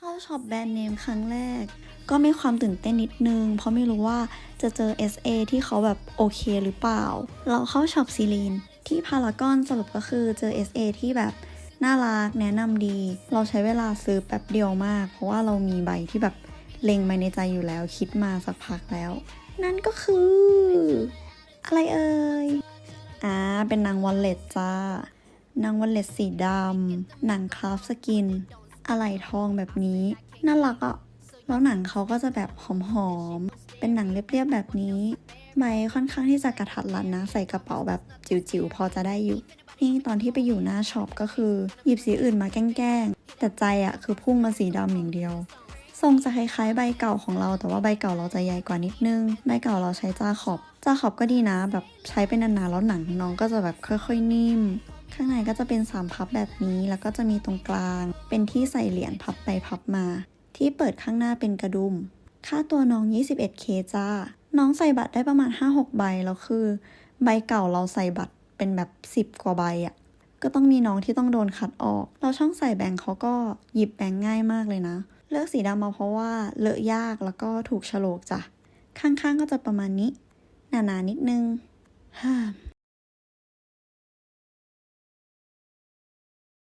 เข้าช็อปแบรนด์เนมครั้งแรก ก็มีความตื่นเต้นนิดนึง เพราะไม่รู้ว่าจะเจอ SA ที่เขาแบบโอเคหรือเปล่า เราเข้าช็อปซีลีนที่พารากอนสรุปก็คือเจอ SA ที่แบบน่ารักแนะนำดี เราใช้เวลาซื้อแป๊บเดียวมาก เพราะว่าเรามีใบที่แบบเล็งมาในใจอยู่แล้วคิดมาสักพักแล้ว นั่นก็คือ อะไรเอ่ยอ่าเป็นนางวอลเล็ตจ้านางวอลเล็ตสีดำหนังคราฟสกิน อะไรทองแบบนี้ น่ารักอะ่ะ แล้วหนังเขาก็จะแบบหอมๆ เป็นหนังเรียบๆแบบนี้ใบค่อนข้างที่จะกระทัดรัดนะ ใส่กระเป๋าแบบจิ๋วๆ พอจะได้อยู่ นี่ตอนที่ไปอยู่หน้าช็อปก็คือ หยิบสีอื่นมาแกล้งๆ แต่ใจอะคือพุ่งมาสีดำอย่างเดียวทรงจะคล้ายๆใบเก่าของเราแต่ว่าใบเก่าเราจะใหญ่กว่านิดนึง ใบเก่าเราใช้จ้าขอบ จ้าขอบก็ดีนะ แบบใช้เป็นนานๆแล้วหนังน้องก็จะแบบค่อยๆนิ่ม ข้างในก็จะเป็นสามพับแบบนี้ แล้วก็จะมีตรงกลาง เป็นที่ใส่เหรียญพับไปพับมา ที่เปิดข้างหน้าเป็นกระดุม ค่าตัวน้อง 21k จ้า น้องใส่บัตรได้ประมาณ 5-6 ใบ แล้วคือ ใบเก่าเราใส่บัตรเป็นแบบ 10 กว่าใบอะ่ะ ก็ต้องมีน้องที่ต้องโดนคัดออกแล้วช่องใส่แบงค์เขาก็หยิบแบงค์ง่ายมากเลยนะ เลือกสีดำมาเพราะว่าเลอะยากแล้วก็ถูกฉลกจ้ะ ข้างๆก็จะประมาณนี้ หนาๆนิดนึงฮ่า